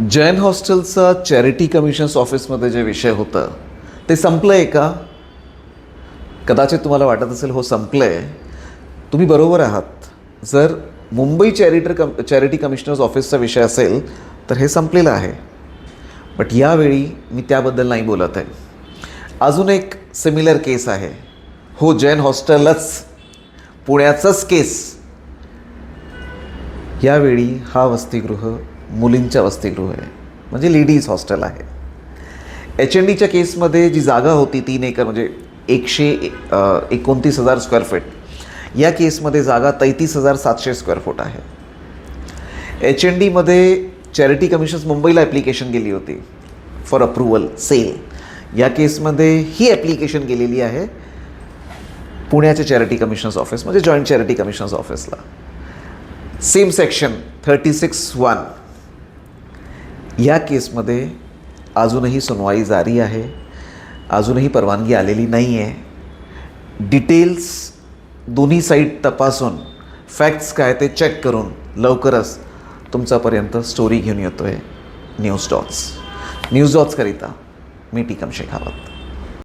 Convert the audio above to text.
Jain हॉस्टेलचा charity commissions ऑफिसमध्ये जे विषय होतं ते संपलं आहे का? कदाचित तुम्हाला वाटत असेल हो संपलं आहे तुम्ही बरोबर आहात. जर Mumbai charity com charity commissioners ऑफिसचा विषय असेल तर हे संपलेलं आहे. बट यावेळी मी त्याबद्दल नाही बोलत आहे. अजून एक सिमिलर केस आहे. हो जैन हॉस्टेलच पुण्याचंच केस यावेळी हा वसतिगृह मुलींच्या वसतिगृह आहे. म्हणजे लेडीज हॉस्टेल आहे. एच एन डीच्या केसमध्ये जी जागा होती तीन एकर म्हणजे एकशे एकोणतीस हजार स्क्वेअर फीट या केसमध्ये जागा तेहतीस हजार सातशे स्क्वेअर फूट आहे. एच एन डीमध्ये चॅरिटी कमिशन्स मुंबईला ॲप्लिकेशन गेली होती फॉर अप्रुव्हल सेल या केसमध्ये ही ॲप्लिकेशन गेलेली आहे पुण्याच्या चॅरिटी कमिशन्स ऑफिस म्हणजे जॉईंट चॅरिटी कमिशन्स ऑफिसला same section thirty six one या केसमध्ये अजूनही सुनवाई जारी आहे. अजूनही परवानगी आलेली नाही आहे डिटेल्स दोन्ही साईड तपासून फॅक्ट्स काय ते चेक करून लवकरच तुमच्यापर्यंत स्टोरी घेऊन येतो आहे न्यूज डॉट्स. न्यूज डॉट्सकरिता मी टीकम शेखावत.